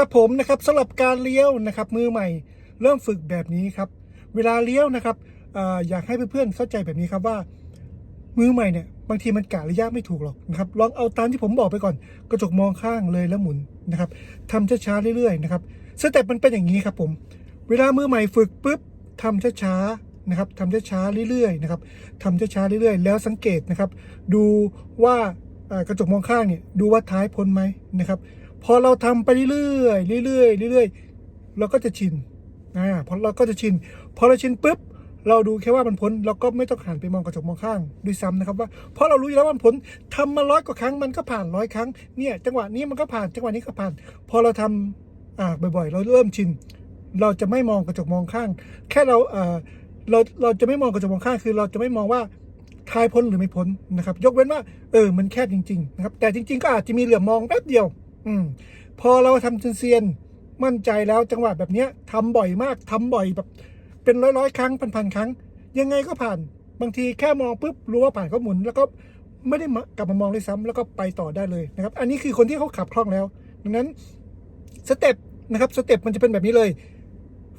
ครับผมนะครับสำหรับการเลี้ยวนะครับมือใหม่เริ่มฝึกแบบนี้ครับ เวลาเลี้ยวนะครับออยากให้เพื่อนๆเข้าใจแบบนี้ครับว่า มือใหม่เนี่ยบางทีมันกะระยะไม่ถูกหรอกนะครับลองเอาตามที่ผมบอกไปก่อน กระจกมองข้างเลยแล้วหมุนนะครับทำช้าๆเรื่อยๆนะครับสเต็ปมันเป็นอย่างนี้ครับผมเวลามือใหม่ฝึกปุ๊บทำช้าๆนะครับทำช้าๆเรื่อยๆนะครับทำช้าๆเรื่อยๆ แล้วสังเกตนะครับ ดูว่ากระจกมองข้างเนี่ยดูว่าท้ายพ้นไหมนะครับ พอเราทำไปเรื่อยๆเรื่อยๆเรื่อยๆเราก็จะชินอ่าพอเราก็จะชิน พอเราชินปุ๊บเราดูแค่ว่ามันพ้นเราก็ไม่ต้องหันไปมองกระจกมองข้างด้วยซ้ำนะครับว่าเพราะเรารู้อยู่แล้วว่ามันพ้นทำมาร้อยกว่าครั้งมันก็ผ่านร้อยครั้งเนี่ยจังหวะนี้มันก็ผ่านจังหวะนี้ก็ผ่าน พอเราทำอ่าบ่อยๆ เราเริ่มชิน เราจะไม่มองกระจกมองข้าง แค่เราเอ่อเราเราจะไม่มองกระจกมองข้างคือ เราจะไม่มองว่าทายพ้นหรือไม่พ้นนะครับ ยกเว้นว่าเออมันแคบจริงๆนะครับแต่จริง ๆ ก็อาจจะมีเหลือมองแป๊บเดียว อืมพอเราทำจนเซียนมั่นใจแล้วจังหวะแบบเนี้ยทำบ่อยมากทำบ่อยแบบ เป็นร้อยร้อยครั้งพันๆครั้ง ยังไงก็ผ่าน บางทีแค่มองปุ๊บรู้ว่าผ่านก็หมุน แล้วก็ไม่ได้กลับมามองเลยซ้ำแล้วก็ไปต่อได้เลยนะครับ อันนี้คือคนที่เขาขับคล่องแล้ว ดังนั้นสเต็ปนะครับสเต็ปมันจะเป็นแบบนี้เลย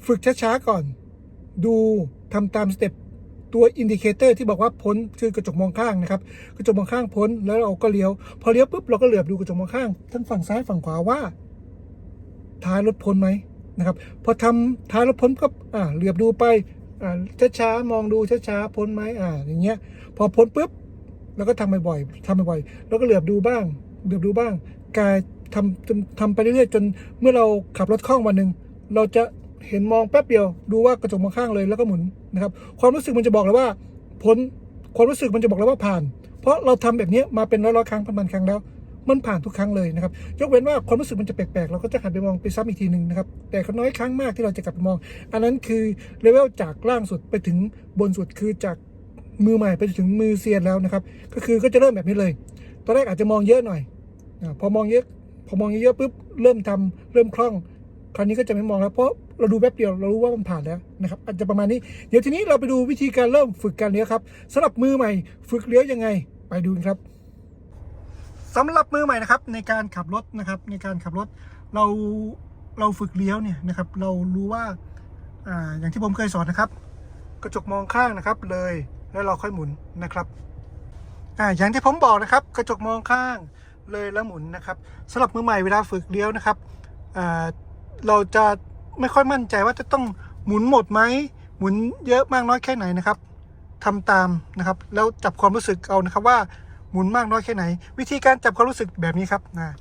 ฝึกช้าๆก่อน ดูทำตามสเต็ป ตัวอินดิเคเตอร์ที่บอกว่าพ้นคือกระจกมองข้างนะครับกระจกมองข้างพ้นแล้วเราก็เลี้ยว พอเลี้ยวปุ๊บเราก็เหลือบดูกระจกมองข้างทั้งฝั่งซ้ายฝั่งขวาว่า ท้ายรถพ้นไหมนะครับพอทำท้ายรถพ้นก็อ่าเหลือบดูไปอ่าช้าๆมองดูช้าๆพ้นไหมอ่าอย่างเงี้ย พอพ้นปุ๊บเราก็ทำบ่อยๆทำบ่อยๆแล้วก็เหลือบดูบ้างเหลือบดูบ้างกายทำจนทำไปเรื่อยๆจนเมื่อเราขับรถคล่องวันหนึ่งเราจะ เห็นมองแป๊บเดียว ดูว่ากระจกมองข้างเลยแล้วก็หมุนนะครับ ความรู้สึกมันจะบอกเลยว่าพ้นความรู้สึกมันจะบอกเลยว่าผ่าน เพราะเราทำแบบนี้มาเป็นร้อยๆครั้งพันๆครั้งแล้ว มันผ่านทุกครั้งเลยนะครับ ยกเว้นว่าความรู้สึกมันจะแปลกๆ เราก็จะหันไปมองไปซ้ำอีกทีหนึ่งนะครับ แต่ก็น้อยครั้งมากที่เราจะกลับไปมอง อันนั้นคือเลเวลจากล่างสุดไปถึงบนสุดคือจากมือใหม่ไปถึงมือเซียนแล้วนะครับ ก็คือก็จะเริ่มแบบนี้เลย ตอนแรกอาจจะมองเยอะหน่อย พอมองเยอะ พอมองเยอะๆปุ๊บ เริ่มทำเริ่มคล่อง คราวนี้ก็จะไม่มองแล้วเพราะ เราดูแป๊บเดียวเรารู้ว่ามันผ่านแล้วนะครับอาจจะประมาณนี้เดี๋ยวทีนี้เราไปดูวิธีการเริ่มฝึกการเลี้ยวครับสำหรับมือใหม่ ฝึกเลี้ยวยังไง ไปดูกันครับสำหรับมือใหม่นะครับในการขับรถนะครับในการขับรถเราเราฝึกเลี้ยวเนี่ยนะครับเรารู้ว่าอ่าอย่างที่ผมเคยสอนนะครับ กระจกมองข้างนะครับเลยแล้วเราค่อยหมุนนะครับอ่าอย่างที่ผมบอกนะครับ กระจกมองข้างเลยแล้วหมุนนะครับสำหรับมือใหม่เวลาฝึกเลี้ยวนะครับอ่าเราจะ ไม่ค่อยมั่นใจว่าจะต้องหมุนหมดไหมหมุนเยอะมากน้อยแค่ไหนนะครับทำตามนะครับ แล้วจับความรู้สึกเอานะครับว่าหมุนมากน้อยแค่ไหน วิธีการจับความรู้สึกแบบนี้ครับนะ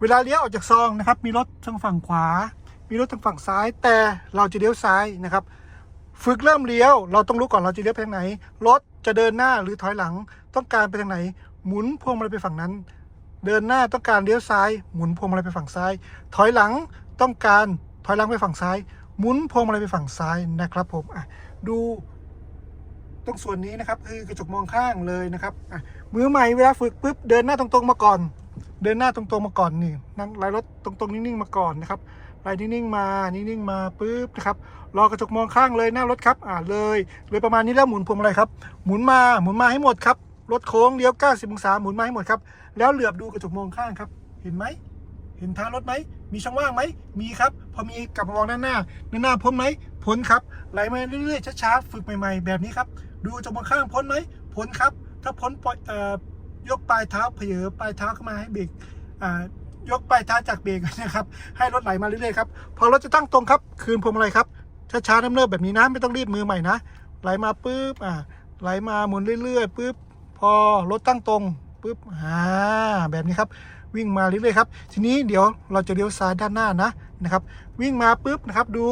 เวลาเลี้ยวออกจากซองนะครับ มีรถทางฝั่งขวา มีรถทางฝั่งซ้าย แต่เราจะเลี้ยวซ้ายนะครับ ฝึกเริ่มเลี้ยว เราต้องรู้ก่อนเราจะเลี้ยวไปทางไหน รถจะเดินหน้าหรือถอยหลัง ต้องการไปทางไหน หมุนพวงมาลัยไปฝั่งนั้น เดินหน้าต้องการเลี้ยวซ้าย หมุนพวงมาลัยไปฝั่งซ้าย ถอยหลังต้องการ ถอยหลังไปฝั่งซ้าย หมุนพวงมาลัยไปฝั่งซ้ายนะครับผมอะดูตรงส่วนนี้นะครับคือกระจกมองข้างเลยนะครับอะมือใหม่เวลาฝึกปุ๊บเดินหน้าตรงๆมาก่อน เดินหน้าตรงๆมาก่อนนี่นั่งไล่รถตรงๆนิ่งๆมาก่อนนะครับไล่นิ่งๆมานิ่งๆมาปุ๊บนะครับรอกระจกมองข้างเลยหน้ารถครับอ่าเลยเลยประมาณนี้แล้วหมุนพวงมาลัยครับหมุนมาหมุนมาให้หมดครับรถโค้งเลี้ยว 90องศาหมุนมาให้หมดครับแล้วเหลือบดูกระจกมองข้างครับ เห็นไหม เห็นท้ายรถไหม มีช่องว่างไหม มีครับ พอมีกลับมามองด้านหน้าด้านหน้าพ้นไหม พ้นครับ ไหลมาเรื่อยๆช้าๆฝึกใหม่ ๆ แบบนี้ครับ ดูจมองข้างพ้นไหม พ้นครับ ถ้าพ้นปล่อยยกปลายเท้าเผยปลายเท้าเข้ามาให้เบรกยกปลายเท้าจากเบรกนะครับ ให้รถไหลมาเรื่อยๆครับ พอรถจะตั้งตรงครับ คืนพวงมาลัยครับ ช้าๆเริ่มๆแบบนี้นะ ไม่ต้องรีบมือใหม่นะ ไหลมาปุ๊บ อ่า ไหลมาหมุนเรื่อยๆปุ๊บ พอรถตั้งตรงปุ๊บ อ่า แบบนี้ครับ วิ่งมาเรื่อยๆครับ ทีนี้เดี๋ยวเราจะเลี้ยวซ้ายด้านหน้านะนะครับ วิ่งมาปุ๊บนะครับดู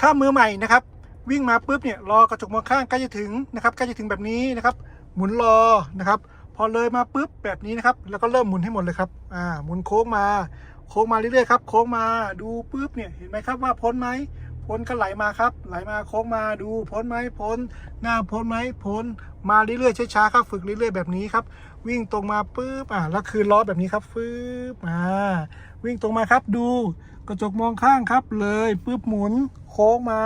ถ้ามือใหม่นะครับ วิ่งมาปุ๊บเนี่ยรอกระจกมองข้างใกล้จะถึงนะครับใกล้จะถึงแบบนี้นะครับ หมุนรอนะครับ พอเลยมาปุ๊บแบบนี้นะครับ แล้วก็เริ่มหมุนให้หมดเลยครับอ่าหมุนโค้งมา โค้งมาเรื่อยๆครับโค้งมาดูปุ๊บเนี่ยเห็นไหมครับว่าพ้นไหม พ้นก็ไหลมาครับ ไหลมาโค้งมาดูพ้นไหมพ้น หน้าพ้นไหมพ้น มาเรื่อยๆช้าๆครับ ฝึกเรื่อยๆแบบนี้ครับ วิ่งตรงมาปุ๊บอ่าแล้วคืนล้อแบบนี้ครับฟืบอ่าวิ่งตรงมาครับดูกระจกมองข้างครับ เลยปุ๊บหมุนโค้งมา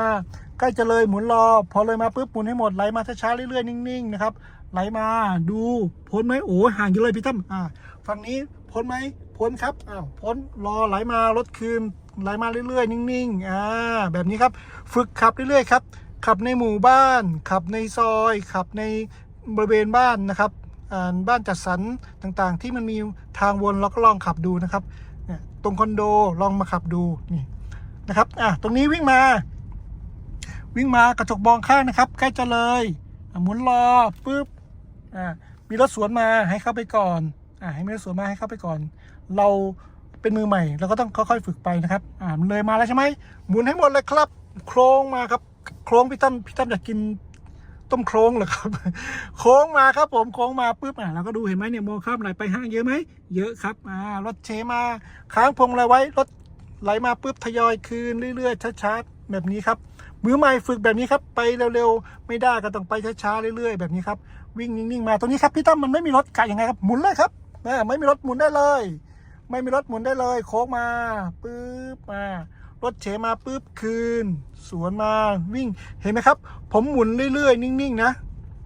ใกล้จะเลยหมุนรอ พอเลยมาปุ๊บหมุนให้หมดไหลมาช้าๆเรื่อยๆนิ่งๆนะครับไหลมาดูพ้นไหมโอ้ห่างอยู่เลยพี่ตั้มอ่าฝั่งนี้พ้นไหม พ้นครับอ้าวพ้นรอไหลมารถคืนไหลมาเรื่อยๆ นิ่งๆอ่าแบบนี้ครับ ฝึกขับเรื่อยๆครับ ขับในหมู่บ้าน ขับในซอย ขับในบริเวณบ้านนะครับอ่าบ้านจัดสรรต่างๆ ที่มันมีทางวนเราก็ลองขับดูนะครับเนี่ยตรงคอนโดลองมาขับดูนี่นะครับอะตรงนี้วิ่งมา วิ่งมากระจกมองข้างนะครับ ใกล้จะเลยอะหมุนรอปุ๊บอ่ามีรถสวนมาให้เข้าไปก่อนอ่าให้มีรถสวนมาให้เข้าไปก่อน เราเป็นมือใหม่เราก็ต้องค่อยๆฝึกไปนะครับอ่ามันเลยมาแล้วใช่ไหมหมุนให้หมดเลยครับ โครงมาครับ โครงพี่ตั้มพี่ตั้มอยากกินต้มโครงเหรอครับ โค้งมาครับผมโค้งมาปุ๊บอะเราก็ดูเห็นไหมเนี่ยมองข้ามไหลไปห้างเยอะไหมเยอะครับอ่ารถเชมาค้างพวงอะไรไว้รถไหลมาปุ๊บทยอยคืนเรื่อยๆช้าๆแบบนี้ครับมือใหม่ฝึกแบบนี้ครับไปเร็วๆ ไม่ได้ก็ต้องไปช้าๆเรื่อยๆ แบบนี้ครับวิ่งนิ่งๆมาตรงนี้ครับพี่ตั้มมันไม่มีรถกะยังไงครับหมุนเลยครับไม่มีรถหมุนได้เลย ไม่มีรถหมุนได้เลย โค้งมาปุ๊บมารถเฉมาปุ๊บคืน สวนมาวิ่งเห็นไหมครับ ผมหมุนเรื่อยๆ นิ่งๆนะ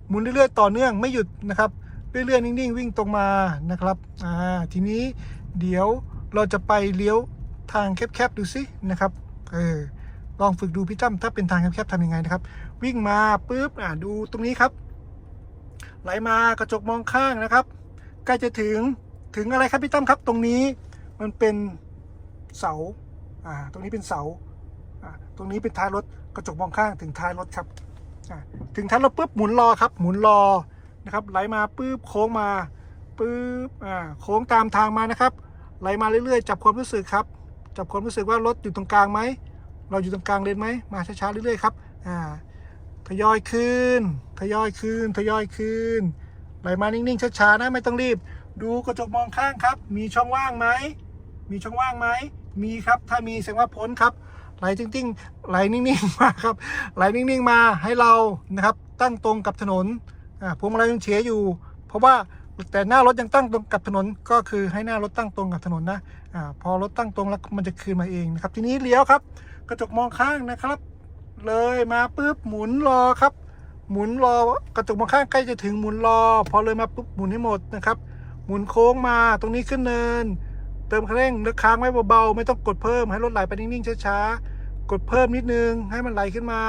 หมุนเรื่อยๆ ต่อเนื่องไม่หยุดนะครับเรื่อยๆ นิ่งๆ วิ่งตรงมานะครับอ่าทีนี้เดี๋ยวเราจะไปเลี้ยวทางแคบๆดูสินะครับเออลองฝึกดูพี่จ้ำถ้าเป็นทางแคบๆทำยังไงนะครับ วิ่งมาปุ๊บอ่าดูตรงนี้ครับ ไหลมากระจกมองข้างนะครับใกล้จะถึง ถึงอะไรครับพี่ตั้มครับ ตรงนี้มันเป็นเสาอ่าตรงนี้เป็นเสาอ่าตรงนี้เป็นท้ายรถกระจกมองข้างถึงท้ายรถครับอ่าถึงท้ายรถปุ๊บหมุนรอครับ หมุนรอนะครับ ไหลมาปุ๊บโค้งมาปุ๊บอ่าโค้งตามทางมานะครับ ไหลมาเรื่อยๆ จับความรู้สึกครับ จับความรู้สึกว่ารถอยู่ตรงกลางไหมเราอยู่ตรงกลางเลนไหมมาช้าๆเรื่อยๆครับอ่าทยอยคืนทยอยคืนทยอยคืนไหลมานิ่งๆช้าๆนะไม่ต้องรีบ ดูกระจกมองข้างครับ มีช่องว่างไหม มีช่องว่างไหม มีครับ ถ้ามีแสดงว่าพ้นครับ ไหลจริงๆ ไหลนิ่งๆ มาครับ ไหลนิ่งๆ มาให้เรานะครับ ตั้งตรงกับถนนอ่าพวงมาลัยยังเฉียอยู่ เพราะว่าแต่หน้ารถยังตั้งตรงกับถนนก็คือให้หน้ารถตั้งตรงกับถนนนะอ่าพอรถตั้งตรงแล้วมันจะคืนมาเองนะครับ ทีนี้เลี้ยวครับ กระจกมองข้างนะครับ เลยมาปุ๊บหมุนรอครับ หมุนรอกระจกมองข้างใกล้จะถึงหมุนรอ พอเลยมาปุ๊บหมุนให้หมดนะครับ หมุนโค้งมาตรงนี้ขึ้นเนิน เติมคันเร่งแล้วค้างไว้เบาๆไม่ต้องกดเพิ่มให้รถไหลไปนิ่งๆช้าๆกดเพิ่มนิดนึงให้มันไหลขึ้นมา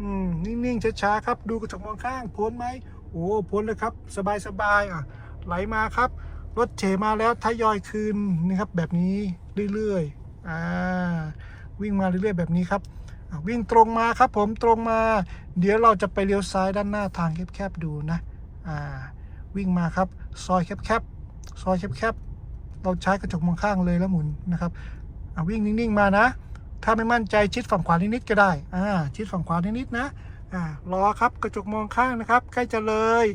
อืมนิ่งๆช้าๆครับ ดูกระจกมองข้างพ้นไหมโอ้พ้นเลยครับ สบายๆอะ ไหลมาครับ รถเฉมาแล้วทยอยคืนนะครับ แบบนี้เรื่อยๆอ่าวิ่งมาเรื่อยๆแบบนี้ครับวิ่งตรงมาครับผมตรงมา เดี๋ยวเราจะไปเลี้ยวซ้ายด้านหน้าทางแคบๆดูนะ อ่า วิ่งมาครับ ซอยแคบๆ ซอยแคบๆ เราใช้กระจกมองข้างเลยแล้วหมุนนะครับอะวิ่งนิ่ง ๆ มานะ ถ้าไม่มั่นใจชิดฝั่งขวานิดๆก็ได้อ่าชิดฝั่งขวานิดๆนะอ่ารอครับกระจกมองข้างนะครับ ใกล้จะเลย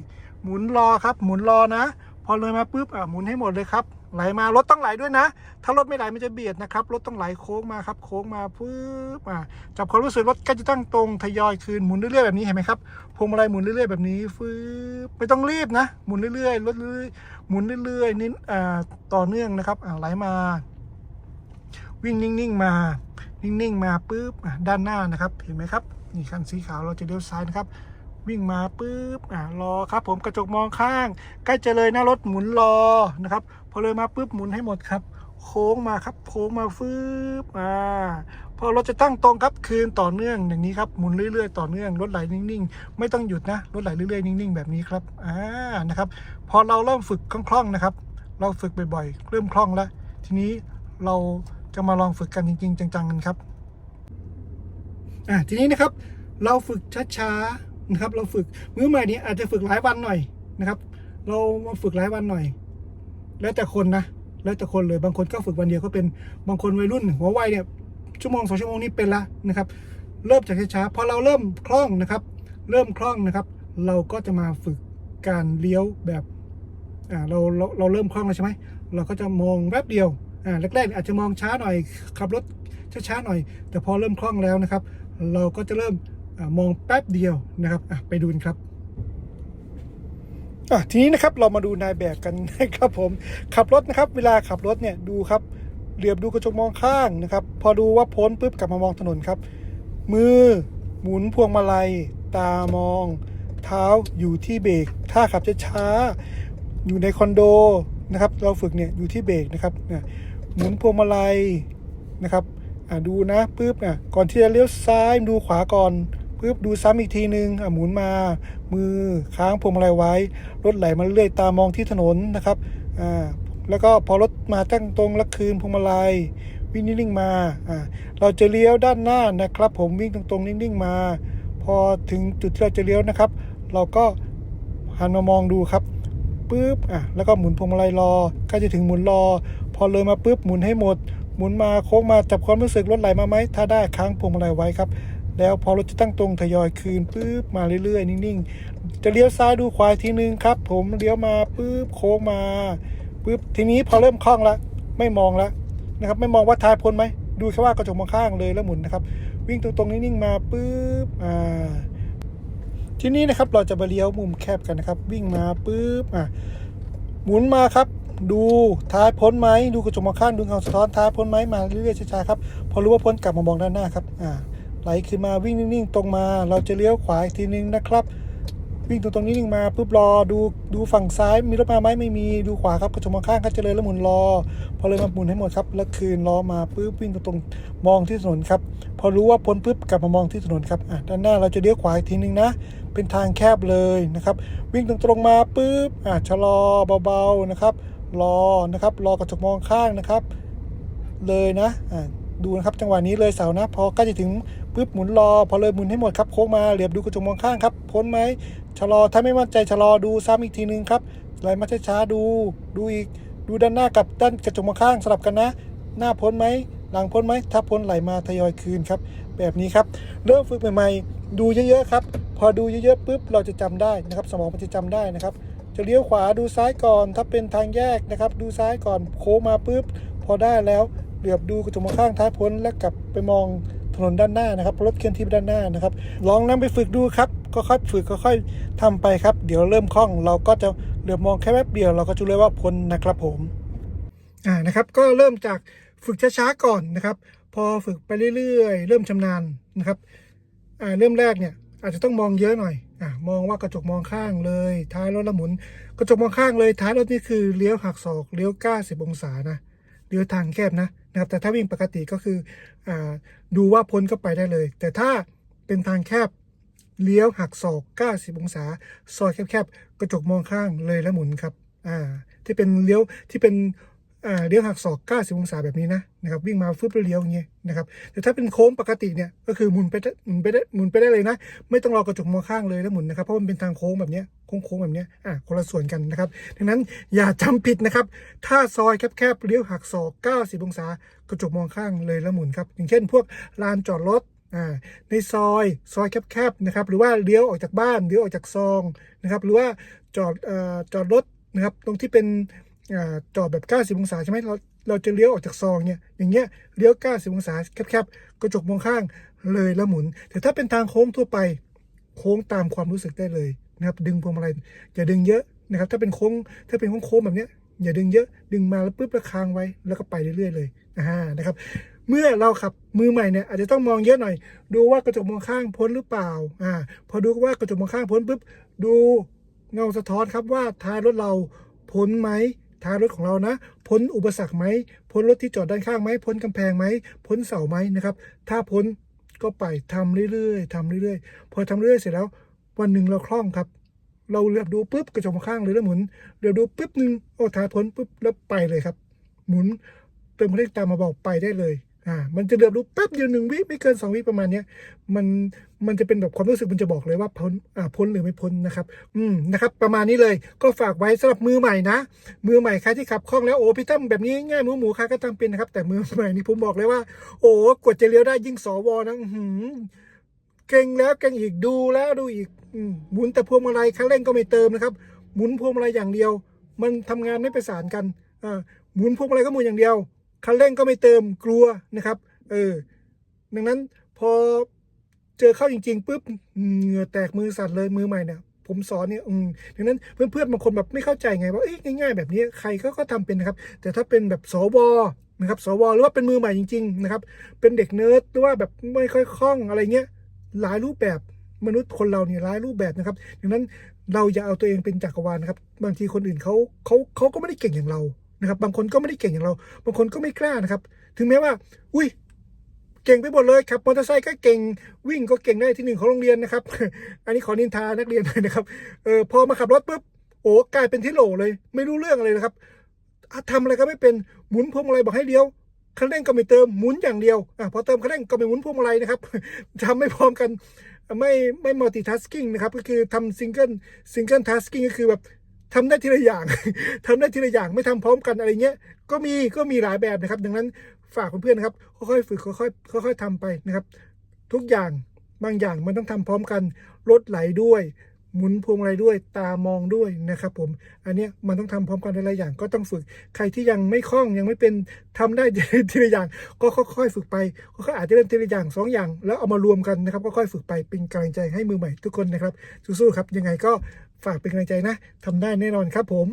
หมุนรอครับ หมุนรอนะ พอเลยมาปุ๊บอะหมุนให้หมดเลยครับ ไหลมารถต้องไหลด้วยนะ ถ้ารถไม่ไหลมันจะเบียดนะครับ รถต้องไหลโค้งมาครับ โค้งมาปุ๊บอะจับความรู้สึกรถกล้จะตั้งตรงทยอยคืนหมุนเรื่อยๆแบบนี้เห็นไหมครับพวงมาลัยหมุนเรื่อยๆแบบนี้ฟื้บไม่ต้องรีบนะ หมุนเรื่อยๆรถเรื่อยๆหมุนเรื่อยๆนิ้นอ่าต่อเนื่องนะครับอ่าไหลมา วิ่งนิ่งๆมา นิ่งๆมาปุ๊บด้านหน้านะครับ เห็นไหมครับนี่คันสีขาวเราจะเลี้ยวซ้ายนะครับวิ่งมาปุ๊บอ่ารอครับ ผมกระจกมองข้าง ใกล้จะเลยหน้ารถหมุนรอนะครับ อเลยมาปุ๊บหมุนให้หมดครับ โค้งมาครับโค้งมาฟืบอ่าพอรถจะตั้งตรงครับคืนต่อเนื่องอย่างนี้ครับหมุนเรื่อยๆต่อเนื่องรถไหลนิ่งๆ ไม่ต้องหยุดนะรถไหลเรื่อยๆนิ่งๆ แบบนี้ครับอ่านะครับ พอเราเริ่มฝึกคล่องๆนะครับ เราฝึกบ่อยๆเริ่มคล่องแล้ว ทีนี้เราจะมาลองฝึกกันจริง ๆ จังๆกันครับอะทีนี้นะครับ เราฝึกช้าๆนะครับ เราฝึกมือใหม่นี้อาจจะฝึกหลายวันหน่อยนะครับ เรามาฝึกหลายวันหน่อย แล้วแต่คนนะ แล้วแต่คนเลยบางคนก็ฝึกวันเดียวก็เป็นบางคนวัยรุ่นหัววัยเนี่ยชั่วโมงสองชั่วโมงนี้เป็นละนะครับ เริ่มจากช้าๆพอเราเริ่มคล่องนะครับ เริ่มคล่องนะครับ เราก็จะมาฝึกการเลี้ยวแบบอ่าเราเราเราเริ่มคล่องแล้วใช่ไหมเราก็จะมองแวบเดียวอ่าแรกๆอาจจะมองช้าหน่อยขับรถช้าๆหน่อย แต่พอเริ่มคล่องแล้วนะครับ เราก็จะเริ่มอามองแป๊บเดียวนะครับอะไปดูกันครับ อะทีนี้นะครับเรามาดูนายแบบกันนะครับผมขับรถนะครับ เวลาขับรถเนี่ยดูครับเหลือบดูกระจกมองข้างนะครับ พอดูว่าพ้นปุ๊บกลับมามองถนนครับ มือหมุนพวงมาลัย ตามอง เท้าอยู่ที่เบรกถ้าขับช้าๆอยู่ในคอนโดนะครับ เราฝึกเนี่ยอยู่ที่เบรกนะครับเนี่ยหมุนพวงมาลัยนะครับอ่าดูนะปุ๊บอะก่อนที่จะเลี้ยวซ้ายดูขวาก่อน ปุ๊บดูซ้ำอีกทีหนึงอะหมุนมา มือค้างพวงมาลัยไว้ รถไหลมาเรื่อยตามองที่ถนนนะครับอ่าแล้วก็พอรถมาตั้งตรงแล้วคืนพวงมาลัยวิ่งนิ่งๆมาอ่าเราจะเลี้ยวด้านหน้านะครับ ผมวิ่งตรงๆนิ่งๆมา พอถึงจุดที่เราจะเลี้ยวนะครับ เราก็หันมามองดูครับปุ๊บอะแล้วก็หมุนพวงมาลัยรอใกล้จะถึงหมุนรอ พอเลยมาปุ๊บหมุนให้หมด หมุนมาโค้งมาจับความรู้สึกรถไหลมาไหมถ้าได้ค้างพวงมาลัยไว้ครับ แล้วพอรถจะตั้งตรงทยอยคืนปุ๊บมาเรื่อยๆ นิ่งๆ จะเลี้ยวซ้ายดูขวาอีกทีนึงครับ ผมเลี้ยวมาปุ๊บโค้งมาปุ๊บทีนี้พอเริ่มคล่องละไม่มองละนะครับ ไม่มองว่าท้ายพ้นไหมดูแค่ว่ากระจกมองข้างเลยแล้วหมุนนะครับ วิ่งตรงๆนิ่งๆมาปุ๊บอ่าทีนี้นะครับเราจะมาเลี้ยวมุมแคบกันนะครับ วิ่งมาปุ๊บอะหมุนมาครับดูท้ายพ้นไหมดูกระจกมองข้างดูเงาสะท้อนท้ายพ้นไหมมาเรื่อยๆช้าๆครับพอรู้ว่าพ้นกลับมามองด้านหน้าครับอ่า ไหลขึ้นมาวิ่งนิ่งๆ ตรงมา เราจะเลี้ยวขวาอีกทีนึงนะครับ วิ่งตรงตรงนี้นิ่งมาปุ๊บรอดูดูฝั่งซ้ายมีรถมาไหมไม่มีดูขวาครับกระจกมองข้างก็จะเลยแล้วหมุนรอ พอเลยมาหมุนให้หมดครับแล้วคืนล้อมาปุ๊บวิ่งตรงตรงมองที่ถนนครับพอรู้ว่าพ้นปุ๊บกลับมามองที่ถนนครับอะด้านหน้าเราจะเลี้ยวขวาอีกทีนึงนะเป็นทางแคบเลยนะครับวิ่งตรงตรงมาปุ๊บอะชะลอเบาๆนะครับรอนะครับรอกระจกมองข้างนะครับ เลยนะอะดูนะครับจังหวะนี้เลยเสานะพอใกล้จะถึง ปุ๊บหมุนรอพอเลยหมุนให้หมดครับโค้งมาเหลียบดูกระจกมองข้างครับพ้นไหมชะลอถ้าไม่มั่นใจชะลอดูซ้ำอีกทีนึงครับไหลมาช้าๆดูดูอีกดูด้านหน้ากับด้านกระจกมองข้างสลับกันนะ หน้าพ้นไหมหลังพ้นไหมถ้าพ้นไหลมาทยอยคืนครับ แบบนี้ครับ เริ่มฝึกใหม่ๆ ดูเยอะๆครับ พอดูเยอะๆปุ๊บเราจะจำได้นะครับ สมองมันจะจำได้นะครับ จะเลี้ยวขวาดูซ้ายก่อน ถ้าเป็นทางแยกนะครับ ดูซ้ายก่อนโค้งมาปุ๊บพอได้แล้วเหลือบดูกระจกมองข้างท้ายพ้นแล้วกลับไปมอง ถนนด้านหน้านะครับรถเคลื่อนที่ไปด้านหน้านะครับ ลองนำไปฝึกดูครับก็ค่อยฝึกก็ค่อยทำไปครับ เดี๋ยวเริ่มคล่อง เราก็จะเหลือบมองแค่แป๊บเดียว เราก็จะรู้เลยว่าพ้นนะครับผมอ่านะครับ ก็เริ่มจากฝึกช้าๆก่อนนะครับ พอฝึกไปเรื่อยๆ เริ่มชำนาญนะครับอ่าเริ่มแรกเนี่ยอาจจะต้องมองเยอะหน่อยอ่ามองว่ากระจกมองข้างเลย ท้ายรถละหมุน กระจกมองข้างเลยท้ายรถนี่คือเลี้ยวหักศอกเลี้ยว90องศานะ เลี้ยวทางแคบนะนะครับ แต่ถ้าวิ่งปกติก็คืออดูว่าพ้นก็ไปได้เลย แต่ถ้าเป็นทางแคบเลี้ยวหักศอก 90 องศา ซอยแคบๆ กระจกมองข้างเลยแล้วหมุนครับ อ่า ที่เป็นเลี้ยวที่เป็น เลี้ยวหักศอก90องศาแบบนี้นะนะครับวิ่งมาฟึบแล้วเลี้ยวอย่างเงี้ยนะครับแต่ถ้าเป็นโค้งปกติเนี่ยก็คือหมุนไปได้หมุนไปได้หมุนไปได้เลยนะ ไม่ต้องรอกระจกมองข้างเลยแล้วหมุนนะครับเพราะมันเป็นทางโค้งแบบเนี้ยโค้งๆแบบเนี้ยอ่าคนละส่วนกันนะครับดังนั้นอย่าจำผิดนะครับ ถ้าซอยแคบๆเลี้ยวหักศอก90องศากระจกมองข้างเลยแล้วหมุนครับอย่างเช่น พวกลานจอดรถอ่าในซอยซอยแคบๆนะครับหรือว่าเลี้ยวออกจากบ้านเลี้ยวออกจากซองนะครับหรือว่าจอดเอ่อจอดรถนะครับตรงที่เป็น จอดแบบ 90 องศาใช่ไหมเราเราจะเลี้ยวออกจากซองเนี่ยอย่างเงี้ยเลี้ยว 90 องศาแคบๆกระจกมองข้างเลยแล้วหมุน แต่ถ้าเป็นทางโค้งทั่วไปโค้งตามความรู้สึกได้เลยนะครับดึงพวงมาลัยอย่าดึงเยอะนะครับ ถ้าเป็นโค้งถ้าเป็นโค้งๆแบบเนี้ยอย่าดึงเยอะดึงมาแล้วปุ๊บแล้วค้างไว้แล้วก็ไปเรื่อยๆเลยอ่านะครับเมื่อเราขับมือใหม่เนี่ยอาจจะต้องมองเยอะหน่อย ดูว่ากระจกมองข้างพ้นหรือเปล่าอ่าพอดูว่ากระจกมองข้างพ้นปุ๊บดูเงาสะท้อนครับว่าท้ายรถเราพ้นไหม ท้ายรถของเรานะ พ้นอุปสรรคไหม พ้นรถที่จอดด้านข้างไหม พ้นกำแพงไหม พ้นเสาไหมนะครับ ถ้าพ้นก็ไปทำเรื่อยๆทำเรื่อยๆ พอทำเรื่อยๆเสร็จแล้ว วันหนึ่งเราคล่องครับ เราเลือบดูปุ๊บกระจกข้างเลยแล้วหมุนเลือบดูปุ๊บหนึ่งโอ้ท้ายพ้นปุ๊บแล้วไปเลยครับ หมุนเติมคันเร่งตามมาบอกไปได้เลย อ่ามันจะเหลือบดูแป๊บเดียวหนึ่งวิไม่เกินสองวิประมาณเนี้ยมันมันจะเป็นแบบความรู้สึกมันจะบอกเลยว่าพ้นอ่าพ้นหรือไม่พ้นนะครับ อืมนะครับ ประมาณนี้เลยก็ฝากไว้สำหรับมือใหม่นะ มือใหม่ใครที่ขับคล่องแล้วโอ้พี่ตั้มแบบนี้ง่ายหมูหมูใครก็ทำเป็นนะครับ แต่มือใหม่นี่ผมบอกเลยว่า โอ้กดจะเลี้ยวได้ยิ่งสวนะหือเก่งแล้วเก่งอีกดูแล้วดูอีกอหมุนแต่พวงมาลัยคันเร่งก็ไม่เติมนะครับ หมุนพวงมาลัยอย่างเดียว มันทำงานไม่ประสานกันอ่าหมุนพวงมาลัยก็หมุนอย่างเดียว คันเร่งก็ไม่เติมกลัวนะครับเออดังนั้นพอเจอเข้าจริงๆปุ๊บเหงื่อแตกมือสั่นเลยมือใหม่เนี่ยผมสอนเนี่ยอืมดังนั้นเพื่อนๆบางคนแบบไม่เข้าใจไงว่าเอ้ยง่าย ๆ แบบนี้ใครเขาก็ทำเป็นนะครับ แต่ถ้าเป็นแบบสวนะครับสวหรือว่าเป็นมือใหม่จริง ๆ นะครับ เป็นเด็กเนิร์ดหรือว่าแบบไม่ค่อยคล่องอะไรเงี้ยหลายรูปแบบมนุษย์คนเราเนี่ยหลายรูปแบบนะครับดังนั้นเราอย่าเอาตัวเองเป็นจักรวาลนะครับ บางทีคนอื่นเขาเขาเขาก็ไม่ได้เก่งอย่างเรา นะครับ บางคนก็ไม่ได้เก่งอย่างเรา บางคนก็ไม่กล้านะครับ ถึงแม้ว่า อุ้ย เก่งไปหมดเลยครับมอเตอร์ไซค์ก็เก่ง วิ่งก็เก่งได้ที่หนึ่งของโรงเรียนนะครับ อันนี้ขอนินทานักเรียนหน่อยนะครับ เออพอมาขับรถปุ๊บ โอ้กลายเป็นที่โหลเลย ไม่รู้เรื่องอะไรนะครับทำอะไรก็ไม่เป็น หมุนพวงมาลัยบอกให้เลี้ยวคันเร่งก็ไม่เติมหมุนอย่างเดียวอะพอเติมคันเร่งก็ไม่หมุนพวงมาลัยนะครับทำไม่พร้อมกันไม่ไม่มัลติทัสกิ้งนะครับ ก็คือทำซิงเกิลซิงเกิลทัสกิ้งก็คือแบบ ทำได้ทีละอย่างทำได้ทีละอย่างไม่ทำพร้อมกันอะไรเงี้ย ก็มีก็มีหลายแบบนะครับ ดังนั้นฝากเพื่อนๆนะครับ ค่อยๆฝึกค่อยๆค่อยๆทำไปนะครับ ทุกอย่างบางอย่างมันต้องทำพร้อมกันรถไหลด้วย หมุนพวงมาลัยด้วยตามองด้วยนะครับผม อันนี้มันต้องทำพร้อมกันหลายๆอย่างก็ต้องฝึก ใครที่ยังไม่คล่องยังไม่เป็นทำได้ทีละอย่าง ก็ค่อยๆฝึกไปก็อาจจะเริ่มทีละอย่างสองอย่าง แล้วเอามารวมกันนะครับก็ค่อยฝึกไปเป็นกำลังใจให้มือใหม่ทุกคนนะครับสู้ๆครับ ยังไงก็ฝากเป็นกำลังใจนะทำได้แน่นอนครับผม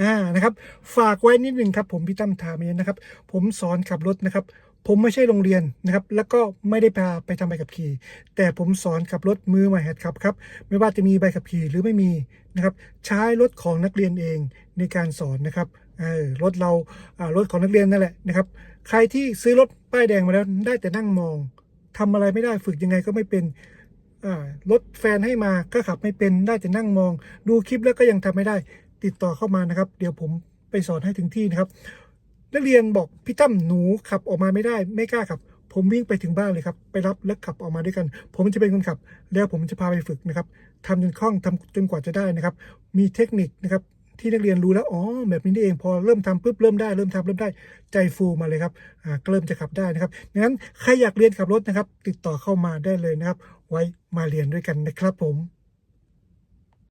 อ่านะครับ ฝากไว้นิดหนึ่งครับ ผมพี่ตั้มถามเองนะครับ ผมสอนขับรถนะครับ ผมไม่ใช่โรงเรียนนะครับ แล้วก็ไม่ได้พาไปทำใบขับขี่ แต่ผมสอนขับรถมือใหม่หัดขับครับ ไม่ว่าจะมีใบขับขี่หรือไม่มีนะครับ ใช้รถของนักเรียนเองในการสอนนะครับรถเรารถของนักเรียนนั่นแหละนะครับ ใครที่ซื้อรถป้ายแดงมาแล้วได้แต่นั่งมองทำอะไรไม่ได้ฝึกยังไงก็ไม่เป็นรถแฟนให้มาก็ขับไม่เป็นได้แต่นั่งมอง ดูคลิปแล้วก็ยังทำไม่ได้ติดต่อเข้ามานะครับ เดี๋ยวผมไปสอนให้ถึงที่นะครับ นักเรียนบอกพี่ตั้มหนูขับออกมาไม่ได้ ไม่กล้าขับ ผมวิ่งไปถึงบ้านเลยครับ ไปรับแล้วขับออกมาด้วยกัน ผมจะเป็นคนขับ แล้วผมจะพาไปฝึกนะครับทำจนคล่องทำจนกว่าจะได้นะครับ มีเทคนิคนะครับที่นักเรียนรู้แล้ว อ๋อ แบบนี้นี่เอง พอเริ่มทำปุ๊บ เริ่มได้ เริ่มทำเริ่มได้ ใจฟูมาเลยครับ อ่า เริ่มจะขับได้นะครับดังนั้น ใครอยากเรียนขับรถนะครับ ติดต่อเข้ามาได้เลยนะครับ ไว้มาเรียนด้วยกันนะครับผม